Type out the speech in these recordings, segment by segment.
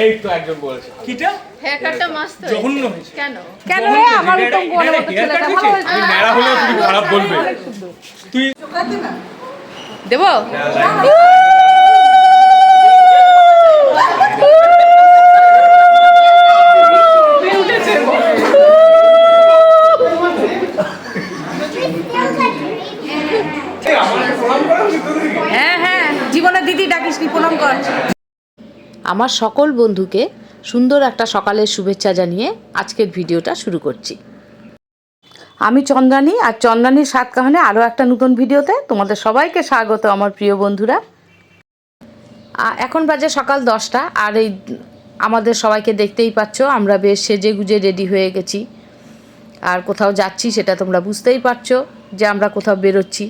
এই তো একজন বলেছে। কিটা? হেয়ার কাটটা জঘন্য হয়েছে। কেন? কেন রে? আমার তো মতো ছেলেটা ভালো হয়েছে। তুমি ন্যাড়া হলেও তুমি খারাপ বলবে। তুই দেবো? হ্যাঁ হ্যাঁ। জীবনে দিদি ডাকিস নি প্রণাম কর আমার সকল বন্ধুকে সুন্দর একটা সকালের শুভেচ্ছা জানিয়ে আজকের ভিডিওটা শুরু করছি। আমি চন্দ্রানী, আর চন্দ্রানীর সাত কাহানে আরও একটা নতুন ভিডিওতে তোমাদের সবাইকে স্বাগত আমার প্রিয় বন্ধুরা। এখন বাজে সকাল দশটা, আর এই আমাদের সবাইকে দেখতেই পাচ্ছ, আমরা বেশ সেজে গুজে রেডি হয়ে গেছি। আর কোথাও যাচ্ছি সেটা তোমরা বুঝতেই পারছ যে আমরা কোথাও বেরোচ্ছি।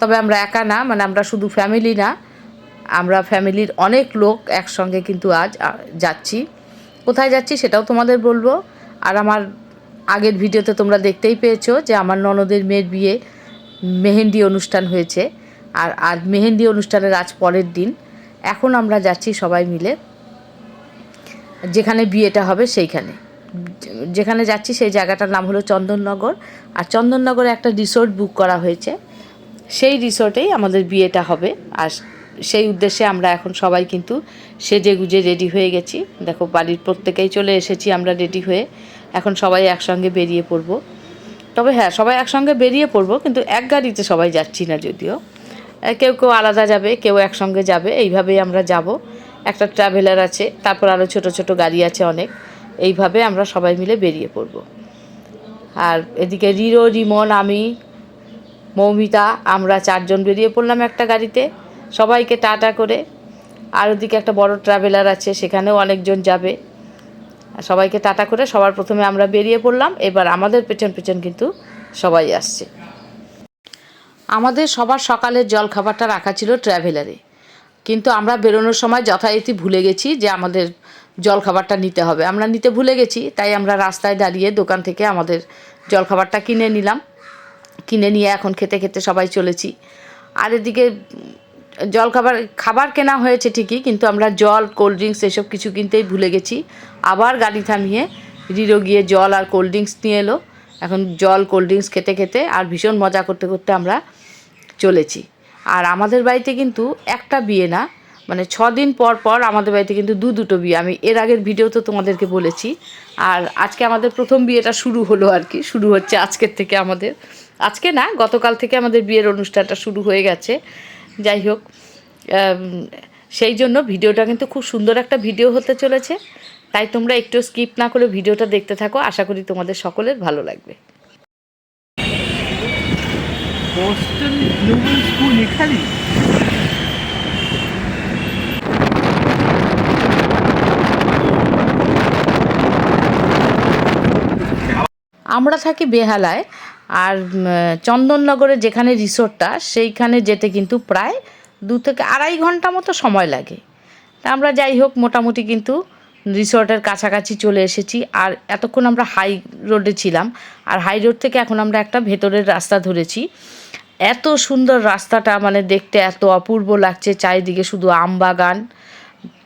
তবে আমরা একা না মানে আমরা শুধু ফ্যামিলি না। আমরা ফ্যামিলির অনেক লোক একসঙ্গে কিন্তু আজ যাচ্ছি। কোথায় যাচ্ছি সেটাও তোমাদের বলব। আর আমার আগের ভিডিওতে তোমরা দেখতেই পেয়েছ যে আমার ননদের মেয়ের বিয়ে মেহেন্দি অনুষ্ঠান হয়েছে। আর আজ মেহেন্দি অনুষ্ঠানের আজ পরের দিন। এখন আমরা যাচ্ছি সবাই মিলে। যেখানে বিয়েটা হবে সেইখানে। যেখানে যাচ্ছি সেই জায়গাটার নাম হলো চন্দননগর। আর চন্দননগরে একটা রিসোর্ট বুক করা হয়েছে। সেই রিসোর্টেই আমাদের বিয়েটা হবে। আর সেই উদ্দেশ্যে আমরা এখন সবাই কিন্তু সেজে গুজে রেডি হয়ে গেছি। দেখো, বাড়ির প্রত্যেকেই চলে এসেছি, আমরা রেডি হয়ে এখন সবাই একসঙ্গে বেরিয়ে পড়ব। তবে হ্যাঁ সবাই একসঙ্গে বেরিয়ে পড়ব, কিন্তু এক গাড়িতে সবাই যাচ্ছি না যদিও। কেউ কেউ আলাদা যাবে, কেউ একসঙ্গে যাবে, এইভাবেই আমরা যাব। একটা ট্রাভেলার আছে, তারপর আরও ছোট ছোট গাড়ি আছে অনেক, এইভাবে আমরা সবাই মিলে বেরিয়ে পড়ব। আর এদিকে রিরো, রিমন, আমি, মৌমিতা, আমরা চারজন বেরিয়ে পড়লাম একটা গাড়িতে। সবাইকে টাটা করে। আর ওদিকে একটা বড় ট্রাভেলার আছে, সেখানেও অনেকজন যাবে। সবাইকে টাটা করে সবার প্রথমে আমরা বেরিয়ে পড়লাম, এবার আমাদের পেছন পেছন কিন্তু সবাই আসছে। আমাদের সবার সকালের জলখাবারটা রাখা ছিল ট্রাভেলারে কিন্তু আমরা বেরোনোর সময় যথারীতি ভুলে গেছি যে আমাদের জলখাবারটা নিতে হবে। আমরা নিতে ভুলে গেছি, তাই আমরা রাস্তায় দাঁড়িয়ে দোকান থেকে আমাদের জলখাবারটা কিনে নিলাম। কিনে নিয়ে এখন খেতে খেতে সবাই চলেছি। আর এদিকে জলখাবার, খাবার কেনা হয়েছে ঠিকই, কিন্তু আমরা জল কোল্ড ড্রিঙ্কস এসব কিছু কিনতেই ভুলে গেছি। আবার গাড়ি থামিয়ে রিরো গিয়ে জল আর কোল্ড ড্রিঙ্কস নিয়ে এলো। এখন জল কোল্ড ড্রিঙ্কস খেতে খেতে আর ভীষণ মজা করতে করতে আমরা চলেছি। আর আমাদের বাড়িতে কিন্তু একটা বিয়ে না মানে ছ দিন পর পর আমাদের বাড়িতে কিন্তু দু দুটো বিয়ে। আমি এর আগের ভিডিও তো তোমাদেরকে বলেছি। আর আজকে আমাদের প্রথম বিয়েটা শুরু হলো আর কি, শুরু হচ্ছে আজকের থেকে আমাদের। আজকে না, গতকাল থেকে আমাদের বিয়ের অনুষ্ঠানটা শুরু হয়ে গেছে। যাই হোক সেই জন্য ভিডিওটা কিন্তু খুব সুন্দর একটা ভিডিও হতে চলেছে। তাই তোমরা একটু স্কিপ না করে ভিডিওটা দেখতে থাকো আশা করি তোমাদের সকলের ভালো লাগবে। বস্টন গ্লোবাল স্কুল এখানে আমরা থাকি বেহালায় আর উম, চন্দননগরে যেখানে রিসোর্টটা সেইখানে যেতে কিন্তু প্রায় দু থেকে আড়াই ঘণ্টা মতো সময় লাগে। আমরা যাই হোক মোটামুটি কিন্তু রিসোর্টের কাছাকাছি চলে এসেছি। আর এতক্ষণ আমরা হাই রোডে ছিলাম। আর হাই রোড থেকে এখন আমরা একটা ভেতরের রাস্তা ধরেছি। এত সুন্দর রাস্তাটা মানে দেখতে এত অপূর্ব লাগছে। চারিদিকে শুধু আম বাগান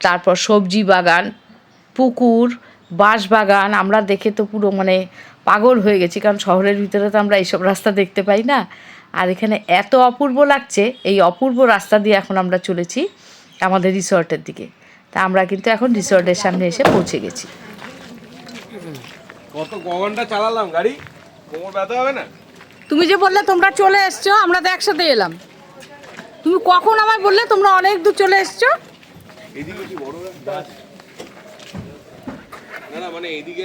তারপর সবজি বাগান পুকুর বাঁশ বাগান। আমরা দেখে তো পুরো মানে পাগল হয়ে গেছি কারণ শহরের ভিতরে তো আমরা এইসব রাস্তা দেখতে পাই না। আর এখানে এত অপূর্ব লাগছে এই অপূর্ব রাস্তা দিয়ে এখন আমরা চলেছি আমাদের রিসর্টের দিকে। তা আমরা কিন্তু এখন রিসর্টের সামনে এসে পৌঁছে গেছি। কত ঘণ্টা চালালাম গাড়ি? কোমর ব্যথা হবে না? তুমি যে বললে তোমরা চলে এসছো আমরা তো একসাথে এলাম। তুমি কখন আমায় বললে তোমরা অনেক দূর চলে এসছো? এদিকে কি বড় না না মানে এইদিকে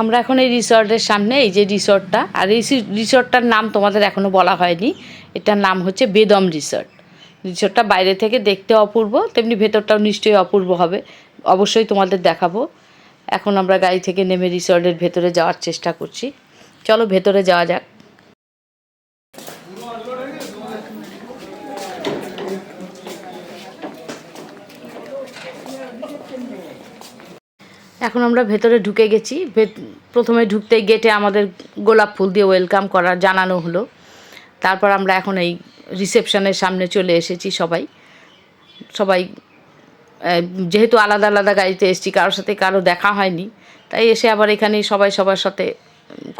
আমরা এখন এই রিসর্টের সামনে, এই যে রিসর্টটা, আর এই রিসর্টটার নাম তোমাদের এখনও বলা হয়নি। এটার নাম হচ্ছে বেদম রিসর্ট। রিসর্টটা বাইরে থেকে দেখতে অপূর্ব, তেমনি ভেতরটাও নিশ্চয়ই অপূর্ব হবে। অবশ্যই তোমাদের দেখাবো। এখন আমরা গাড়ি থেকে নেমে রিসর্টের ভেতরে যাওয়ার চেষ্টা করছি। চলো ভেতরে যাওয়া যাক। এখন আমরা ভেতরে ঢুকে গেছি। প্রথমে ঢুকতেই গেটে আমাদের গোলাপ ফুল দিয়ে ওয়েলকাম করা, জানানো হলো। তারপর আমরা এখন এই রিসেপশনের সামনে চলে এসেছি সবাই। সবাই যেহেতু আলাদা আলাদা গাড়িতে এসেছি, কারোর সাথে কারও দেখা হয়নি, তাই এসে আবার এখানে সবাই সবার সাথে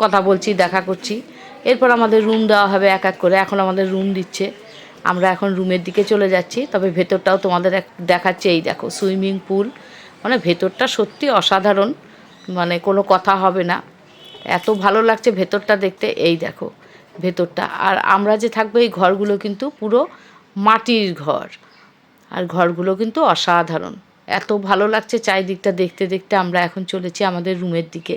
কথা বলছি, দেখা করছি। এরপর আমাদের রুম দেওয়া হবে এক এক করে। এখন আমাদের রুম দিচ্ছে। আমরা এখন রুমের দিকে চলে যাচ্ছি। তবে ভেতরটাও তোমাদের দেখাচ্ছে। এই দেখো সুইমিং পুল মানে ভেতরটা সত্যি অসাধারণ মানে কোনো কথা হবে না। এত ভালো লাগছে ভেতরটা দেখতে, এই দেখো ভেতরটা। আর আমরা যে থাকব এই ঘরগুলো কিন্তু পুরো মাটির ঘর। আর ঘরগুলো কিন্তু অসাধারণ। এত ভালো লাগছে চারিদিকটা দেখতে দেখতে আমরা এখন চলেছি আমাদের রুমের দিকে।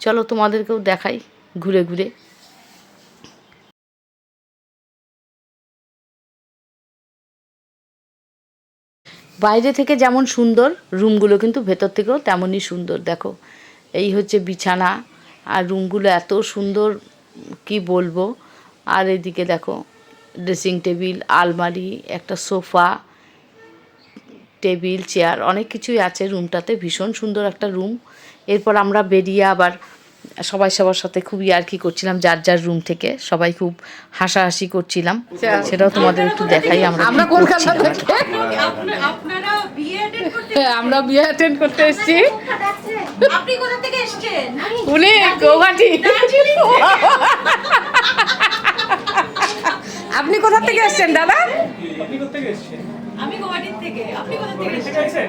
চলো তোমাদেরকেও দেখাই ঘুরে ঘুরে। বাইরে থেকে যেমন সুন্দর, রুমগুলো কিন্তু ভেতর থেকেও তেমনই সুন্দর। দেখো, এই হচ্ছে বিছানা, আর রুমগুলো এত সুন্দর, কি বলব? আর এদিকে দেখো ড্রেসিং টেবিল আলমারি, একটা সোফা, টেবিল, চেয়ার, অনেক কিছুই আছে। রুমটাতে ভীষণ সুন্দর একটা রুম। এরপর আমরা বেরিয়ে আবার সবাই সবার সাথে খুব কি করছিলাম যার যার রুম থেকে। সবাই খুব হাসাহাসি করছিলাম। সেটাও তোমাদের একটু দেখাই আমরা আমরা কলকাতা থেকে। হ্যাঁ, আমরা বিয়ে অ্যাটেন্ড করতে এসেছি। আপনি কোথা থেকে এসেছেন? উনি গৌহাটি। আপনি কোথা থেকে এসেছেন দাদা? আপনি কোথেকে এসেছেন? আমি থেকে। আপনি কোথা থেকে থেকে এসেছেন?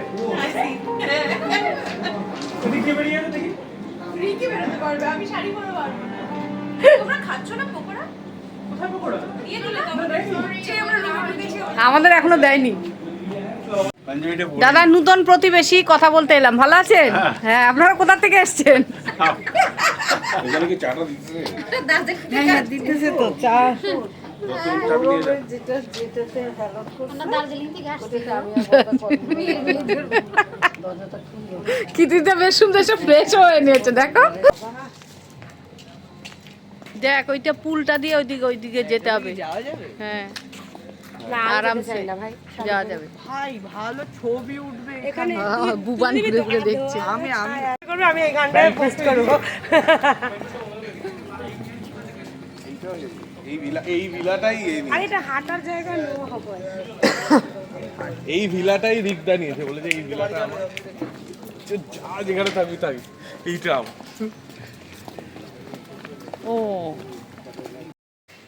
রিকি বেরোতে পারবে আমি শাড়ি পরে পারব না। তোমরা খাচ্ছ না পকোড়া? কোথায় পকোড়া? দিয়ে দিলে আমাদের এখনও দেয়নি। দাদা নূতন প্রতিবেশী কথা বলতে এলাম। ভালো আছেন? হ্যাঁ। আপনারা কোথা থেকে এসেছেন? এখানে কি চাটা কিতিতে বেশ সুন্দর সব ফ্রেশ হয়ে নিয়েছে দেখো। দেখ ওইটা পুলটা দিয়ে ওইদিকে ওইদিকে যেতে হবে। হ্যাঁ। আরামসে যাওয়া যাবে। ভাই ভালো ছবি উঠবে আহ, বুবান ঘুরে ঘুরে দেখছে। আমি আমি করব আমি এই গানটায় পোস্ট করব। এই ভিলা এই ভিলাটাই এ নিয়ে- এটা হাঁটার জায়গা নো হবে। এই ভিলাটাই রিকদা নিয়েছে বলেছে এই ভিলাটা আমার। যা যেখানে থাকবি থাকবি এইটা আমার। ও।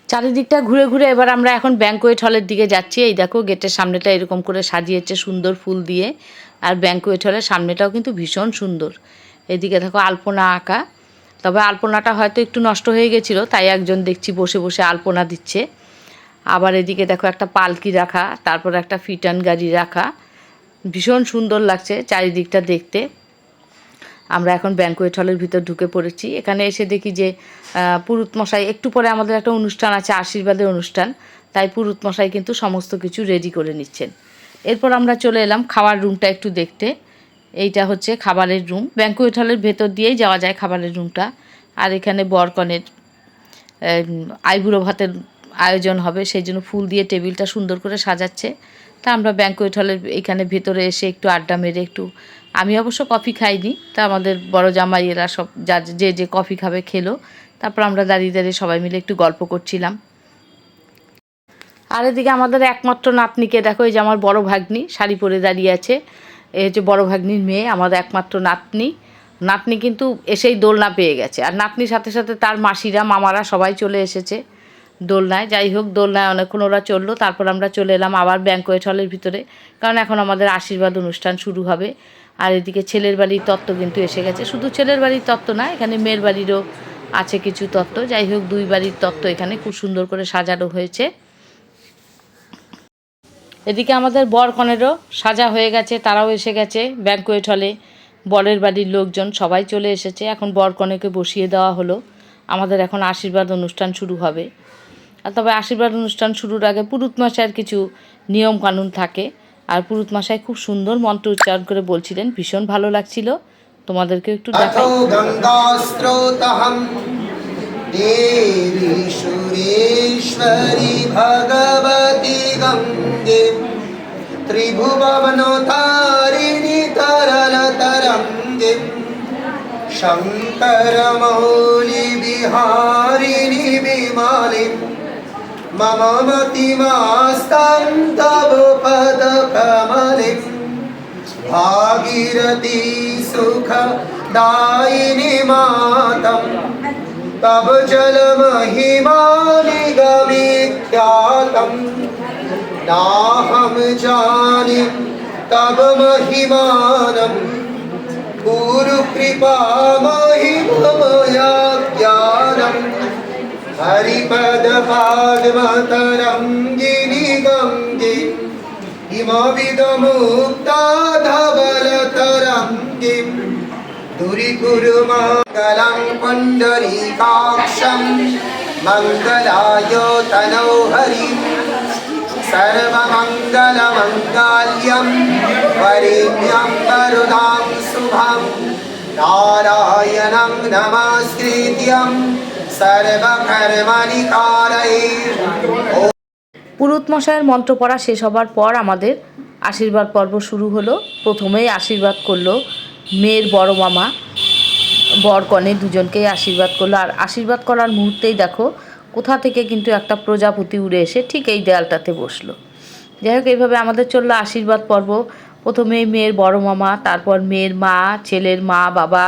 চারিদিকটা ঘুরে ঘুরে এবার আমরা এখন ব্যাঙ্কোয়েট হলের দিকে যাচ্ছি। এই দেখো, গেটের সামনেটা এরকম করে সাজিয়েছে সুন্দর ফুল দিয়ে। আর ব্যাঙ্কোয়েট হলের সামনেটাও কিন্তু ভীষণ সুন্দর। এদিকে দেখো আলপনা আঁকা। তবে আলপনাটা হয়তো একটু নষ্ট হয়ে গেছিল, তাই একজন দেখছি বসে বসে আলপনা দিচ্ছে। আবার এদিকে দেখো একটা পালকি রাখা, তারপর একটা ফিটান গাড়ি রাখা। ভীষণ সুন্দর লাগছে চারিদিকটা দেখতে। আমরা এখন ব্যাঙ্কোয়েট হলের ভিতর ঢুকে পড়েছি। এখানে এসে দেখি যে পুরুত মশাই, একটু পরে আমাদের একটা অনুষ্ঠান আছে, আশীর্বাদের অনুষ্ঠান। তাই পুরুত মশাই কিন্তু সমস্ত কিছু রেডি করে নিচ্ছেন। এরপর আমরা চলে এলাম খাওয়ার রুমটা একটু দেখতে। এইটা হচ্ছে খাবারের রুম ব্যাঙ্কোয়েট হলের ভেতর দিয়েই যাওয়া যায় খাবারের রুমটা আর এখানে বরকনের আইবুড়ো ভাতের আয়োজন হবে, সেই জন্য ফুল দিয়ে টেবিলটা সুন্দর করে সাজাচ্ছে। তা আমরা ব্যাঙ্কোয়েট হলের এখানে ভেতরে এসে একটু আড্ডা মেরে একটু, আমি অবশ্য কফি খাইনি, তা আমাদের বড় জামাই এরা সব যা যে যে কফি খাবে খেলো। তারপর আমরা দাঁড়িয়ে দাঁড়িয়ে সবাই মিলে একটু গল্প করছিলাম। আর এদিকে আমাদের একমাত্র নাতনিকে, দেখো এই যে আমার বড় ভাগ্নি শাড়ি পরে দাঁড়িয়ে আছে এই হচ্ছে বড় ভাগ্নির মেয়ে, আমাদের একমাত্র নাতনি। নাতনি কিন্তু এসেই দোলনা পেয়ে গেছে, আর নাতনির সাথে সাথে তার মাসিরা, মামারা সবাই চলে এসেছে। দোলনায়, যাই হোক দোলনায় অনেকক্ষণ ওরা চলল, তারপর আমরা চলে এলাম আবার ব্যাঙ্কোয়েট হলের ভিতরে, কারণ এখন আমাদের আশীর্বাদ অনুষ্ঠান শুরু হবে। আর এদিকে ছেলের বাড়ির তত্ত্ব কিন্তু এসে গেছে। শুধু ছেলের বাড়ির তত্ত্ব না, এখানে মেয়ের বাড়িরও আছে কিছু তত্ত্ব। যাই হোক, দুই বাড়ির তত্ত্ব এখানে খুব সুন্দর করে সাজানো হয়েছে। এদিকে আমাদের বর কনেরও সাজা হয়ে গেছে, তারাও এসে গেছে ব্যাঙ্কোয়েট হলে। বরের বাড়ির লোকজন সবাই চলে এসেছে। এখন বর কনেকে বসিয়ে দেওয়া হলো। আমাদের এখন আশীর্বাদ অনুষ্ঠান শুরু হবে। তবে আশীর্বাদ অনুষ্ঠান শুরুর আগে পুরুত মশাইয়ের কিছু নিয়ম কানুন থাকে আর পুরুত মশাই খুব সুন্দর মন্ত্র উচ্চারণ করে বলছিলেন ভীষণ ভালো লাগছিল তোমাদেরকে একটু अथो দেখাই गङ्गास्त्रोतहं देवी सुरेश्वरि भगवति गङ्गे त्रिभुवनतारिणि तरलतरङ्गे शङ्करमौलिविहारिणि विमालिं मम मतिमास्तं तव पदकमलिं भागीरथी सुखदायिनि मातं तव जलमहिमानिगमिख्यातम् नाहं जाने तव गुरुकृपा महिमया ज्ञानम् हरिपदपाद्वतरं गिरिगं गिं हिमविदमुक्ताधवलतरङ्गिं दुरिकुरु मङ्गलं पुण्डलीकाक्षं मङ्गलाय तनोहरि सर्वमङ्गलमङ्गाल्यं परिम्यं तरुधां शुभं नारायणं नमस्कृत्यम् পুরুত মশাইয়ের মন্ত্র পড়া শেষ হবার পর আমাদের আশীর্বাদ পর্ব শুরু হলো। প্রথমেই আশীর্বাদ করল মেয়ের বড় মামা। বর কনে দুজনকেই আশীর্বাদ করল। আর আশীর্বাদ করার মুহূর্তেই দেখো, কোথা থেকে কিন্তু একটা প্রজাপতি উড়ে এসে ঠিক এই দেয়ালটাতে বসল। যাই হোক, এইভাবে আমাদের চলল আশীর্বাদ পর্ব। প্রথমেই মেয়ের বড় মামা, তারপর মেয়ের মা, ছেলের মা, বাবা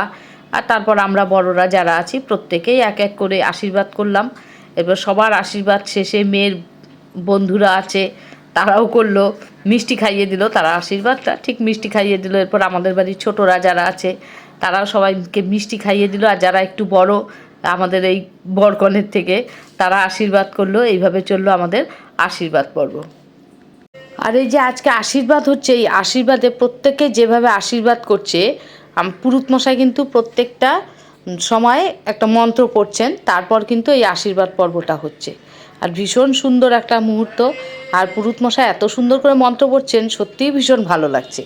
আর তারপর আমরা বড়রা যারা আছি, প্রত্যেকেই এক এক করে আশীর্বাদ করলাম। এবার সবার আশীর্বাদ শেষে মেয়ের বন্ধুরা আছে, তারাও করল। মিষ্টি খাইয়ে দিল, তারা আশীর্বাদটা ঠিক মিষ্টি খাইয়ে দিল। এরপর আমাদের বাড়ির ছোটরা যারা আছে, তারাও সবাইকে মিষ্টি খাইয়ে দিল। আর যারা একটু বড়, আমাদের এই বরকনের থেকে, তারা আশীর্বাদ করল। এইভাবে চলল আমাদের আশীর্বাদ পর্ব। আর এই যে আজকে আশীর্বাদ হচ্ছে, এই আশীর্বাদে প্রত্যেকে যেভাবে আশীর্বাদ করছে পুরুত মশাই কিন্তু প্রত্যেকটা সময়ে একটা মন্ত্র পড়ছেন, তারপর কিন্তু এই আশীর্বাদ পর্বটা হচ্ছে। আর ভীষণ সুন্দর একটা মুহূর্ত, আর পুরুত মশাই এত সুন্দর করে মন্ত্র পড়ছেন, সত্যিই ভীষণ ভালো লাগছে।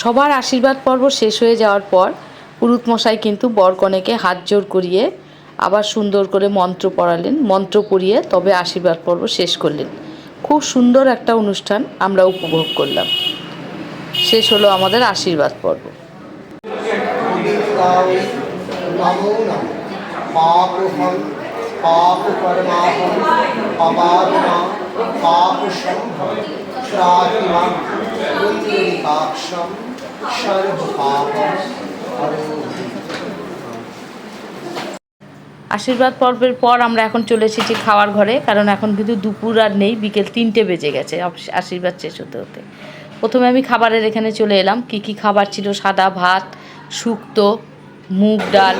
সবার আশীর্বাদ পর্ব শেষ হয়ে যাওয়ার পর পুরুত মশাই কিন্তু বরকনেকে হাত জোর করিয়ে আবার সুন্দর করে মন্ত্র পড়ালেন, মন্ত্র পড়িয়ে তবে আশীর্বাদ পর্ব শেষ করলেন। খুব সুন্দর একটা অনুষ্ঠান আমরা উপভোগ করলাম। শেষ হলো আমাদের আশীর্বাদ পর্ব। পাপ আশীর্বাদ পর্বের পর আমরা এখন চলে এসেছি খাওয়ার ঘরে, কারণ এখন কিন্তু দুপুর আর নেই, বিকেল তিনটে বেজে গেছে আশীর্বাদ শেষ হতে হতে। প্রথমে আমি খাবারের এখানে চলে এলাম, কি কি খাবার ছিল? সাদা ভাত, শুক্তো, মুগ ডাল,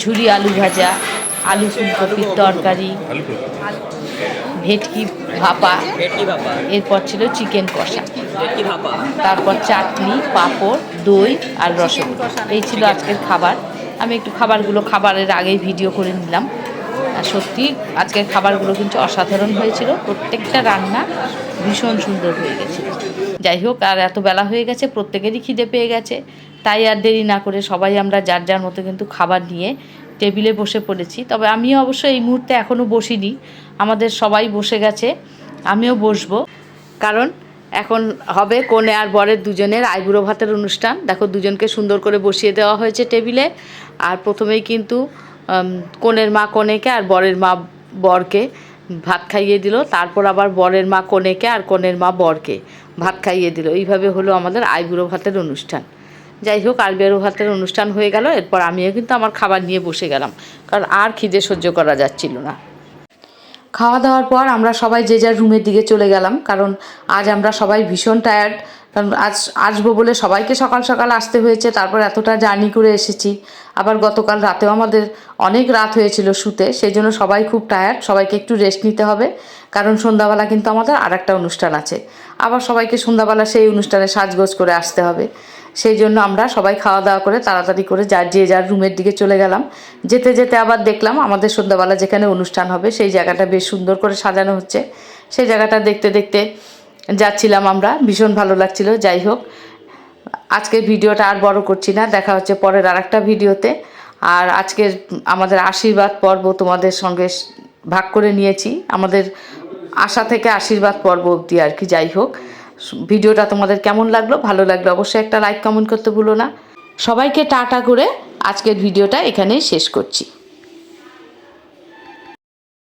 ঝুরি আলু ভাজা, আলু ফুলকপির তরকারি। ভেটকি ভাপা। এরপর ছিল চিকেন কষা। তারপর চাটনি পাঁপড় দই আর রসগোল্লা। এই ছিল আজকের খাবার। আমি একটু খাবারগুলো খাবারের আগেই ভিডিও করে নিলাম। আর সত্যি আজকের খাবারগুলো কিন্তু অসাধারণ হয়েছিল। প্রত্যেকটা রান্না ভীষণ সুন্দর হয়ে গেছে। যাই হোক আর এত বেলা হয়ে গেছে প্রত্যেকেরই খিদে পেয়ে গেছে। তাই আর দেরি না করে সবাই আমরা যার যার মতো কিন্তু খাবার নিয়ে টেবিলে বসে পড়েছি। তবে আমিও অবশ্য এই মুহূর্তে এখনও বসিনি। আমাদের সবাই বসে গেছে। আমিও বসবো। কারণ এখন হবে কনে আর বরের দুজনের আইবুড়ো ভাতের অনুষ্ঠান। দেখো দুজনকে সুন্দর করে বসিয়ে দেওয়া হয়েছে টেবিলে। আর প্রথমেই কিন্তু কনের মা কনেকে আর বরের মা বরকে ভাত খাইয়ে দিল। তারপর আবার বরের মা কনেকে আর কনের মা বরকে ভাত খাইয়ে দিল। এইভাবে হলো আমাদের আইবুড়ো ভাতের অনুষ্ঠান। যাই হোক আইবুড়ো ভাতের অনুষ্ঠান হয়ে গেল। এরপর আমিও কিন্তু আমার খাবার নিয়ে বসে গেলাম, কারণ আর খিদে সহ্য করা যাচ্ছিল না। খাওয়া দাওয়ার পর আমরা সবাই যে যার রুমের দিকে চলে গেলাম, কারণ আজ আমরা সবাই ভীষণ টায়ার্ড কারণ আজ আসব বলে সবাইকে সকাল সকাল আসতে হয়েছে, তারপর এতটা জার্নি করে এসেছি। আবার গতকাল রাতেও আমাদের অনেক রাত হয়েছিল শুতে, সেই জন্য সবাই খুব টায়ার্ড সবাইকে একটু রেস্ট নিতে হবে, কারণ সন্ধ্যাবেলা কিন্তু আমাদের আর একটা অনুষ্ঠান আছে। আবার সবাইকে সন্ধ্যাবেলা সেই অনুষ্ঠানে সাজগোজ করে আসতে হবে। সেই জন্য আমরা সবাই খাওয়া দাওয়া করে তাড়াতাড়ি করে যার যে যার রুমের দিকে চলে গেলাম। যেতে যেতে আবার দেখলাম আমাদের সন্ধ্যাবেলা যেখানে অনুষ্ঠান হবে সেই জায়গাটা বেশ সুন্দর করে সাজানো হচ্ছে। সেই জায়গাটা দেখতে দেখতে যাচ্ছিলাম আমরা, ভীষণ ভালো লাগছিল, যাই হোক। আজকের ভিডিওটা আর বড় করছি না, দেখা হচ্ছে পরের আরেকটা ভিডিওতে। আর আজকের আমাদের আশীর্বাদ পর্ব তোমাদের সঙ্গে ভাগ করে নিয়েছি। আমাদের আশা থেকে আশীর্বাদ পর্ব অবধি আর কি, যাই হোক। ভিডিওটা তোমাদের কেমন লাগল? ভালো লাগল অবশ্যই একটা লাইক কমেন্ট করতে ভুলো না। সবাইকে টাটা করে আজকের ভিডিওটা এখানেই শেষ করছি।